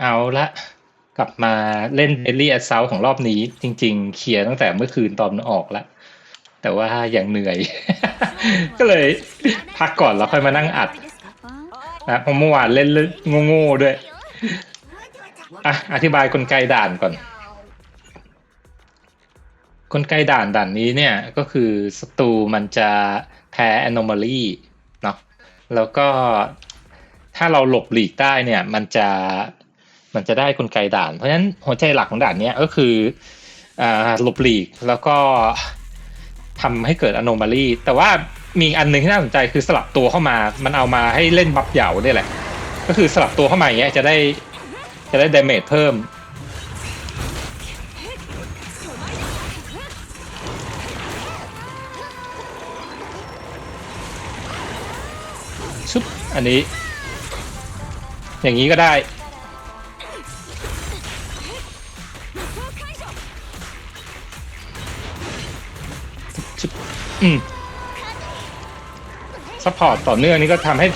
เอาละกลับมาเล่นเ a ลลี่ a อ s เซ t ของรอบนี้ จริง ๆ เคลียร์ตั้งแต่เมื่อคืนตอนออกล้วแต่ว่ายังเหนื่อย ก็เลยพักก่อนแล้วค่อยมานั่งอัดนะเพราะเมื่อวานเล่นโง่ๆด้วยอะอธิบายกลไกด่านก่อน กลไกด่านด่านนี้เนี่ยก็คือศัตรูมันจะแพ้ anomaly เนาะแล้วก็ถ้าเราหลบหลีกได้เนี่ย มันจะ มันจะได้กลไกด่าน เพราะฉะนั้นหัวใจหลักของด่านนี้ก็คืออ่าหลบหลีกแล้วก็ทำให้เกิด anomaly แต่ว่ามีอันหนึ่งที่น่าสนใจคือสลับตัวเข้ามา มันเอามาให้เล่นบัฟเหยาเนี่ยแหละ ก็คือสลับตัวเข้ามาอย่างเงี้ยจะได้จะได้ damage เพิ่ม ชุบ อันนี้ อย่างนี้ก็ได้ อืมซัพพอร์ตต่อเนื่องนี่ก็ทำให้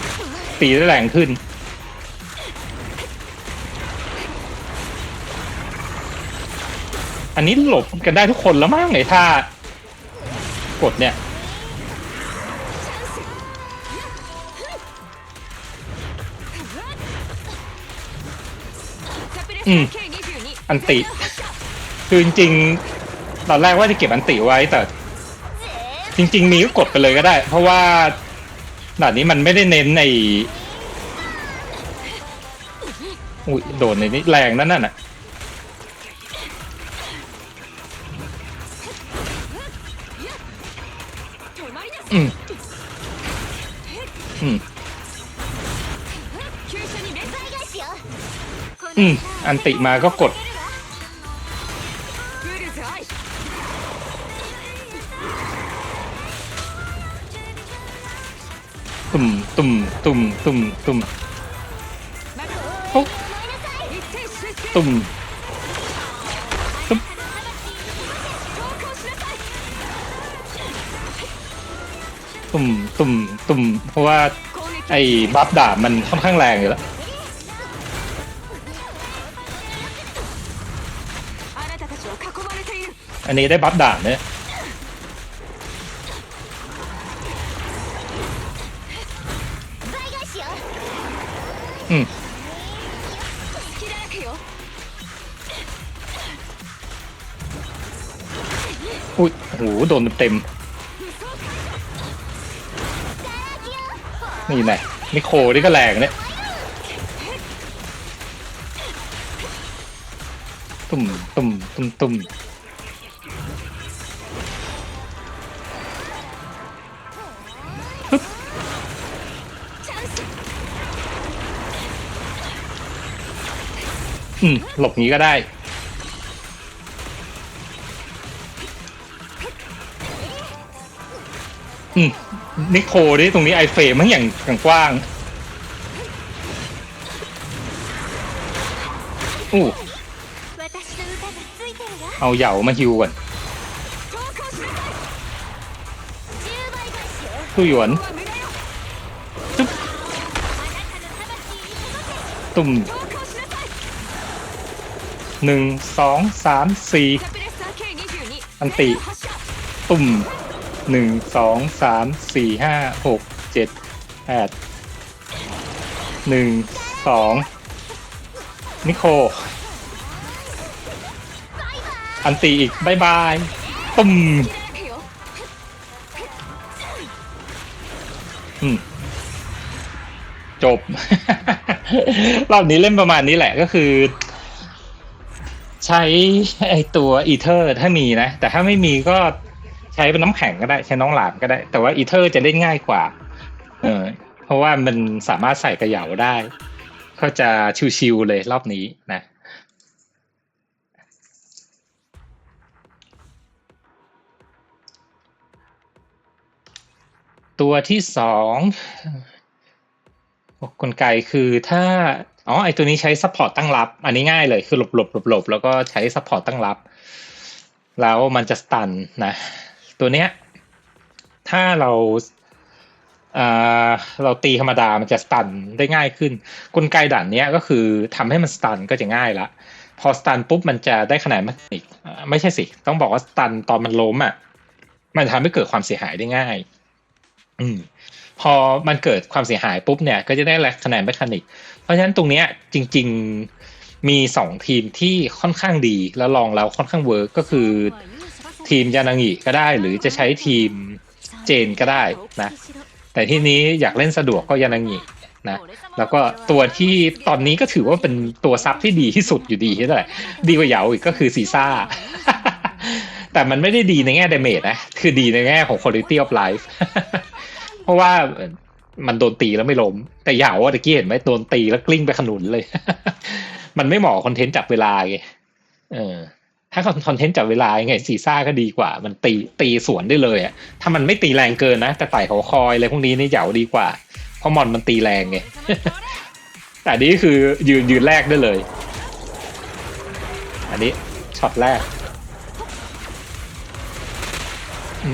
ตีได้แรงขึ้น อันนี้หลบกันได้ทุกคนแล้วมั้งไอ้ท่ากดเนี่ยうんอันติ คือจริงๆตอนแรกว่าจะเก็บอันติไว้แต่ จริง ๆ มีก็กดไปเลยก็ได้ เพราะว่าด่านนี้มันไม่ได้เน้นในอุ้ยโดนในนี้แรงนั่นน่ะอืมอืมอืมอันติมาก็กด ตุ่มตุ่มตุ่มตุ่มตุ่มปุ๊บตุ่มตุ๊บตุ่มตุ่มตุ่มเพราะว่าไอ้บัฟดาบมันค่อนข้างแรงอยู่แล้วอันนี้ได้บัฟดาบเนี่ย อืมอุ้ยโอ้โหโดนเต็ม นี่แหละนิโคนี่ก็แรงเนี่ยตุ่มตุ่มตุ่มตุ่ม อืมหลบงี้ก็ได้ อืมนิโคนี่ตรงนี้ไอเฟรมมันอย่างอย่างกว้างอู้เอาเหยามาฮิวก่อนตู้หยวนจุ๊บตุ่ม หนึ่งสองสามสี่อันติ ตุ่มหนึ่งสองสามสี่ห้าหกเจ็ดแปดหนึ่งสองนิโค อันติอีกบายบาย ตุ่มจบ รอบนี้เล่นประมาณนี้แหละก็คือ ใช้ไอตัวอีเทอร์ถ้ามีนะ แต่ถ้าไม่มีก็ใช้เป็นน้ำแข็งก็ได้ ใช้น้องหลามก็ได้ แต่ว่าอีเทอร์จะเล่นง่ายกว่า เออเพราะว่ามันสามารถใส่กระเหยาได้ ก็จะชิวๆเลยรอบนี้นะตัวที่สองกลไกคือถ้า อ๋อไอตัวนี้ใช้ซัพพอร์ตตั้งรับ อันนี้ง่ายเลยคือหลบหลบหลบหลบแล้วก็ใช้ซัพพอร์ตตั้งรับ แล้วมันจะสตันนะ ตัวเนี้ยถ้าเราอ่าเราตีธรรมดามันจะสตันได้ง่ายขึ้น กลไกด่านเนี้ยก็คือทำให้มันสตันก็จะง่ายละ พอสตันปุ๊บมันจะได้คะแนนแมคานิกอ่าไม่ใช่สิ ต้องบอกว่าสตันตอนมันล้มอะ มันทำให้เกิดความเสียหายได้ง่าย อืม พอมันเกิดความเสียหายปุ๊บเนี่ยก็จะได้คะแนนแมคานิก เพราะฉะนั้นตรงเนี้ยจริง ๆมีสองทีมที่ค่อนข้างดีแล้วลองแล้วค่อนข้างเวิร์กก็คือ ทีมยานางิก็ได้หรือจะใช้ทีมเจนก็ได้นะแต่ที่นี้อยากเล่นสะดวกก็ยานางินะแล้วก็ตัวที่ตอนนี้ก็ถือว่าเป็นตัวซับที่ดีที่สุดอยู่ดีที่ไหนดีกว่าเหยาอีกก็คือซีซ่า แต่มันไม่ได้ดีในแง่ดาเมจนะ คือดีในแง่ของ quality of life เพราะว่ามันโดนตีแล้วไม่ล้ม แต่เหยาอะตะกี้เห็นไหมโดนตีแล้วกลิ้งไปขนุนเลย มันไม่เหมาะคอนเทนต์จับเวลาไงเออ ถ้าคอนเทนต์จับเวลาไงซีซ่าก็ดีกว่า มันตีตีสวนได้เลยอะถ้ามันไม่ตีแรงเกินนะแต่ไต่เขาคอยอะไรพวกนี้นี่เหยาดีกว่า เพราะมอนมันตีแรงไงแต่อันนี้คือยืนยืนแรกได้เลย อันนี้ช็อตแรก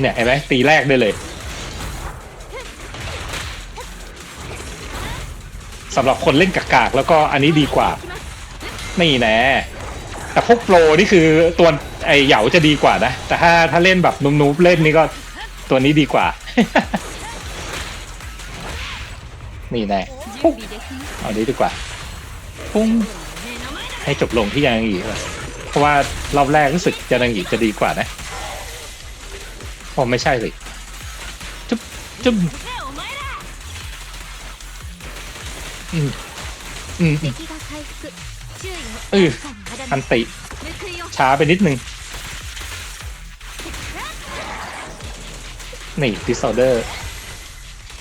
เนี่ยเห็นไหมตีแรกได้เลย สำหรับคนเล่นกากๆแล้วก็อันนี้ดีกว่า นี่แน่แต่พวกโปรนี่คือตัวไอเหยาจะดีกว่านะ แต่ถ้าถ้าเล่นแบบนุ่มๆเล่นนี่ก็ตัวนี้ดีกว่า นี่แน่ปุ๊เอานี้ดีกว่าปุ้งให้จบลงที่ยานังอีเลยเพราะว่ารอบแรกรู้สึกยานังอีจะดีกว่านะโอไม่ใช่สิจุ๊บจุ๊บ อืมอืมอืมเอออันติช้าไปนิดนึง นี่ disorder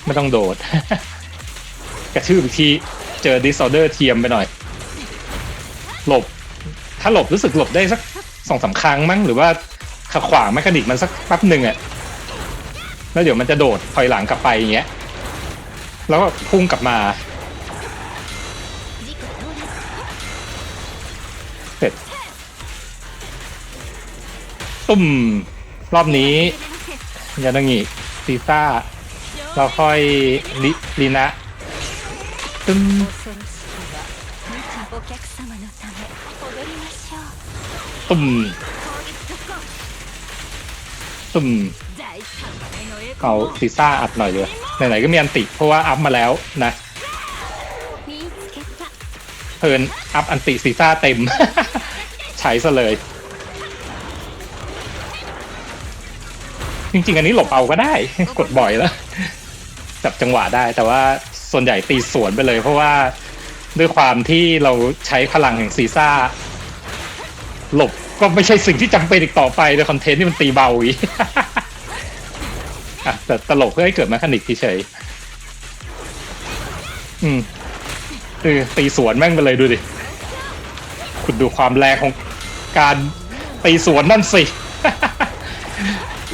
ไม่ต้องโดด กระชืบอีกทีเจอ disorder เทียมไปหน่อย หลบ ถ้าหลบรู้สึกหลบได้สักสองสามครั้งมั้งหรือว่าขัดขวางแมคานิกมันสักแป๊บหนึ่งอะแล้วเดี๋ยวมันจะโดดถอยหลังกลับไปอย่างเงี้ย แล้วก็พุ่งกลับมา ตุ้มรอบนี้ยานังิซีซ่าเราค่อยลิลีนะตุ้มตุ้มตุ่มเอาซีซ่าอัดหน่อยเลยไหนๆก็มีอันติเพราะว่าอัพมาแล้วนะเพลินอัพอันติซีซ่าเต็ม ใช้ซะเลย จริงๆ อันนี้หลบเอาก็ได้ กดบ่อยแล้ว จับจังหวะได้ แต่ว่าส่วนใหญ่ตีสวนไปเลย เพราะว่าด้วยความที่เราใช้พลังแห่งซีซ่า หลบก็ไม่ใช่สิ่งที่จำเป็นอีกต่อไปในคอนเทนต์ที่มันตีเบาอีกอะแต่ตลกเพื่อให้เกิดแมคานิกเฉยๆอืมเออตีสวนแม่งไปเลยดูดิ คุณดูความแรงของการตีสวนนั่นสิ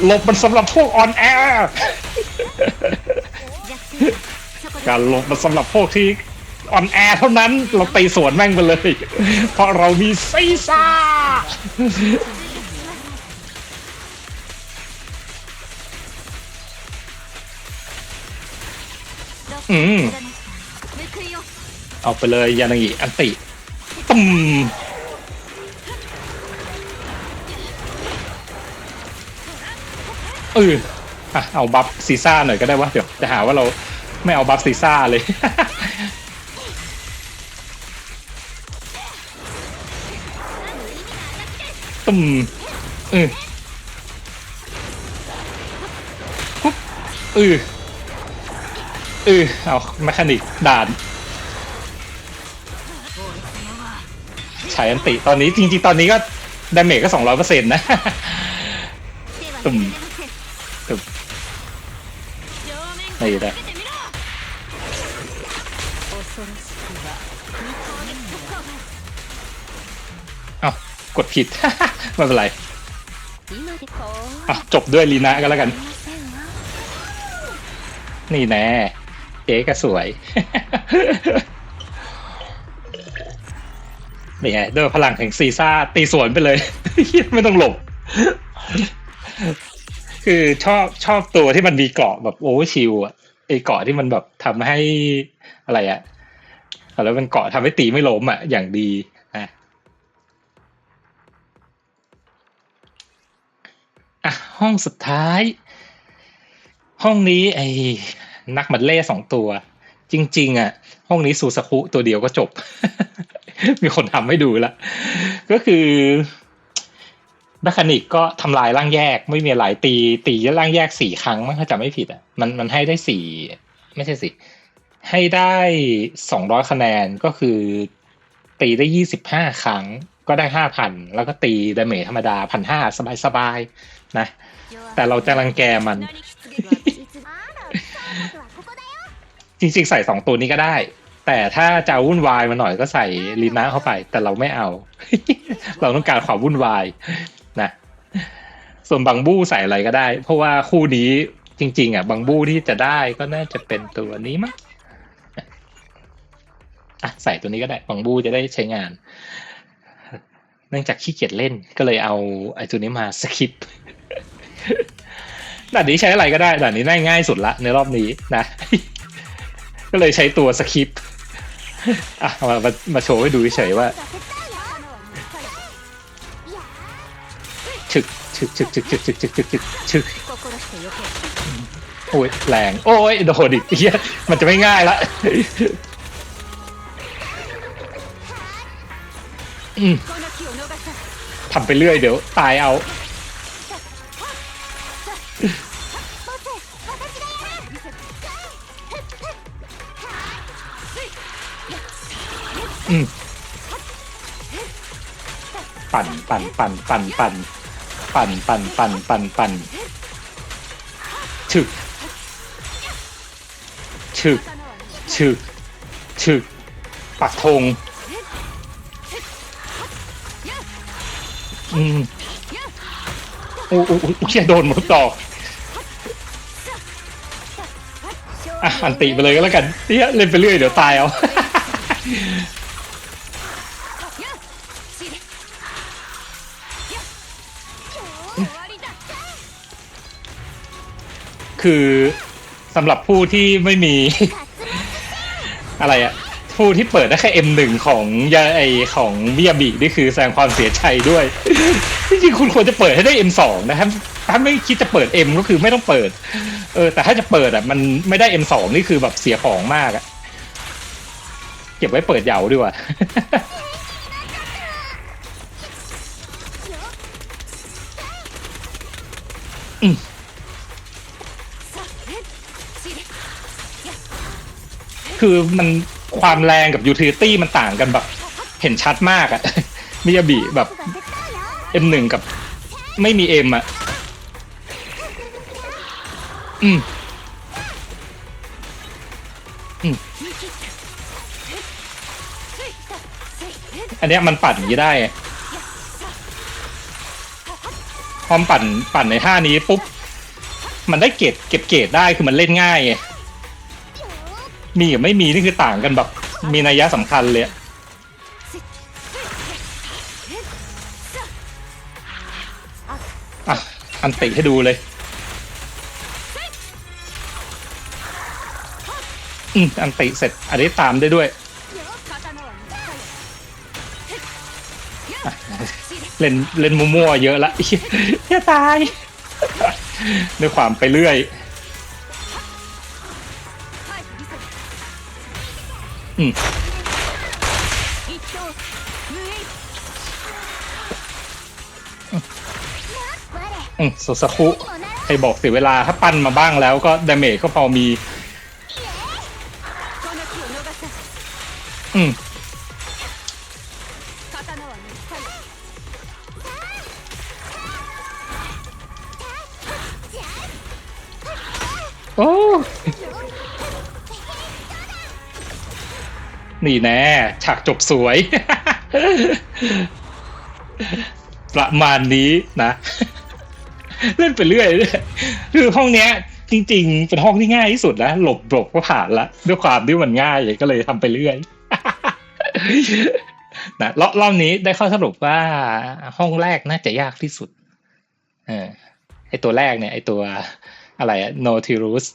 หลบมันสำหรับพวกออนแอร์การหลบมันสำหรับพวกที่ออนแอร์เท่านั้นเราตีสวนแม่งไปเลย เพราะเรามีซีซ่าอืมเอาไปเลยยานางีอันติตุ่ม เอออะเอาบัฟซีซ่าหน่อยก็ได้วะเดี๋ยวจะหาว่าเราไม่เอาบัฟซีซ่าเลย ตุ้มเออปุ๊บเออเออเอาแมคานิกด่านฉายอันติตอนนี้จริง ๆ ตอนนี้ก็ดาเมจก็สองร้อยเปอร์เซ็นต์นะでは ตีได้เอ้ากดผิด ไม่เป็นไรอะจบด้วยลีน่ากันแล้วกัน นี่แน่เจ๊ก็สวย นี่ไงด้วยพลังแห่งซีซ่า ตีสวนไปเลย ไม่ต้องหลบ คือชอบชอบตัวที่มันมีเกาะแบบโอ้ชิวอะ ไอ้เกาะที่มันแบบทำให้อะไรอะแล้วมันเกาะทำให้ตีไม่ล้มอะอย่างดีนะอะห้องสุดท้าย ห้องนี้ไอ้นักบัลเล่สองตัว จริง ๆอะห้องนี้ซูซาคุตัวเดียวก็จบ มีคนทำให้ดูล้วก็คือ แมคานิกก็ทำลายร่างแยกไม่มีอะไรตีตีร่างแยกสี่ครั้งมั้งถ้าจำไม่ผิดอะมันมันให้ได้สี่ไม่ใช่สิให้ได้สองร้อยคะแนนก็คือ ตีได้ยี่สิบห้าครั้ง ก็ได้ห้าพันแล้วก็ตีดาเมจธรรมดาพันห้าสบายๆนะ แต่เราจะรังแกมัน จริงๆใส่สองตัวนี้ก็ได้ แต่ถ้าจะวุ่นวายมาหน่อยก็ใส่ลีน่าเข้าไป แต่เราไม่เอา เราต้องการความวุ่นวาย ส่วนบังบู้ใส่อะไรก็ได้ เพราะว่าคู่นี้จริง ๆ อะบังบู้ที่จะได้ก็น่าจะเป็นตัวนี้มั้งอะใส่ตัวนี้ก็ได้บังบู้จะได้ใช้งาน เนื่องจากขี้เกียจเล่นก็เลยเอาไอ้ตัวนี้มาสคิปด่านนี้ใช้อะไรก็ได้ด่านนี้น่าง่ายสุดละในรอบนี้นะ ก็เลยใช้ตัวสคริปต์อะมามามาโชว์ให้ดูเฉยๆว่าฉึก ฉึกฉึกฉึกฉึกฉึกฉึกฉึกฉึกฉึกโอ้ยแรงโอ้ยโดนอีกเฮียมันจะไม่ง่ายละทำไปเรื่อยเดี๋ยว ตายเอาอืมปั่นปั่นปั่นปั่นปั่น ปั่นปั่นปั่นปั่นปั่นฉึกฉึกฉึกฉึกปักธงอืมโอ้โอ้โอ้เชี่ยโดนหมดดอกอะอันติไปเลยก็แล้วกันเฮียเล่นไปเรื่อยเดี๋ยวตายเอา คือสำหรับผู้ที่ไม่มี อะไรอะผู้ที่เปิดได้แค่ M1 ของยาไอของมิยาบินี่คือแสดงความเสียใจด้วย จริงๆคุณควรจะเปิดให้ได้ M2 นะครับถ้าไม่คิดจะเปิด M ก็คือไม่ต้องเปิด เออ แต่ถ้าจะเปิดอะ มันไม่ได้ M2 นี่คือแบบเสียของมากอะเก็บไว้เปิดเหยาดีกว่า คือมันความแรงกับยูทิลิตี้มันต่างกันแบบ เห็นชัดมากอะ มิยาบิแบบ M1 กับไม่มี M อะอืมอืมอันเนี้ยมันปั่นอย่างนี้ได้พอมปั่นปั่นในท่านี้ปุ๊บ มันได้เก็บเก็บเกรดได้คือมันเล่นง่ายไง มีกับไม่มีนี่คือต่างกันแบบ มีนัยยะสำคัญเลยอะอันติให้ดูเลย อืมอันติเสร็จ อันนี้ตามได้ด้วย เล่นเล่นมั่วๆเยอะละจะตาย ด้วยความไปเรื่อย อืมสุสคุใครบอกเสียเวลาถ้าปั้นมาบ้างแล้วก็ดาเมจก็พอมี อืมโอ้นี่แน่ฉากจบสวย ประมาณนี้นะ เล่นไปเรื่อยคือห้องเนี้ย จริง ๆ เป็นห้องที่ง่ายที่สุดแล้วหลบหลบก็ผ่านละด้วยความที่มันง่ายก็เลยทำไปเรื่อยนะรอบนี้ได้ข้อสรุปว่าห้องแรกน่าจะยากที่สุดเออไอตัวแรกเนี่ย ไอตัวอะไรอะ Nautilus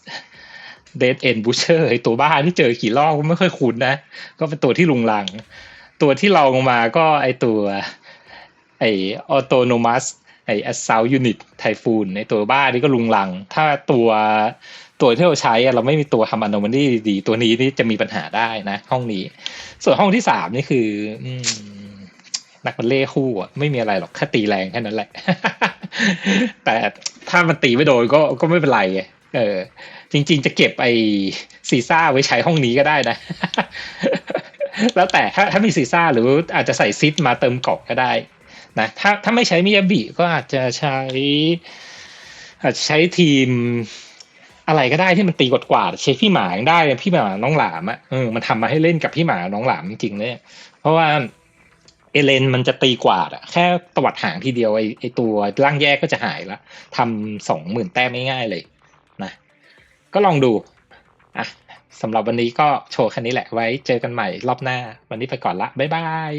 เดดเอ็นบูเชอร์ไอตัวบ้าที่เจอกี่รอบก็ไม่ค่อยคุ้นนะ ก็เป็นตัวที่ลุงลัง ตัวที่เราลงมาก็ไอตัว ไอออโตโนมัส ไอแอสซาวยูนิตไทฟูนในตัวบ้านี่ก็ลุงลัง ถ้าตัวตัวที่เราใช้เราไม่มีตัวทำอนอม a ลี่ดีตัวนี้นี่จะมีปัญหาได้นะ ห้องนี้ ส่วนห้องที่สามนี่คืออนักบัลเล่คู่อะไม่มีอะไรหรอกแค่ตีแรงแค่นั้นแหละ แต่ถ้ามันตีไม่โดนก็ก็ไม่เป็นไรไงเออ จริง ๆ จะเก็บไอซีซ่าไว้ใช้ห้องนี้ก็ได้นะ แล้วแต่ถ้าถ้ามีซีซ่าหรืออาจจะใส่ซิดมาเติมเกาะก็ได้ นะถ้าถ้าไม่ใช้มิยาบิก็อาจจะใช้ อาจจะใช้ทีมอะไรก็ได้ที่มันตีกดกวาดใช้พี่หมายังได้เลยพี่หมาน้องหลามอะเออมันทำมาให้เล่นกับพี่หมาน้องหลามจริงๆเลยเพราะว่าเอเลนมันจะตีกวาดอะแค่ตวัดหางทีเดียวไอไอตัวร่างแยกก็จะหายละทำสองหมื่นแต้มง่ายๆเลยนะก็ลองดูอะสำหรับวันนี้ก็โชว์แค่นี้แหละไว้เจอกันใหม่รอบหน้า วันนี้ไปก่อนละ บ๊ายบาย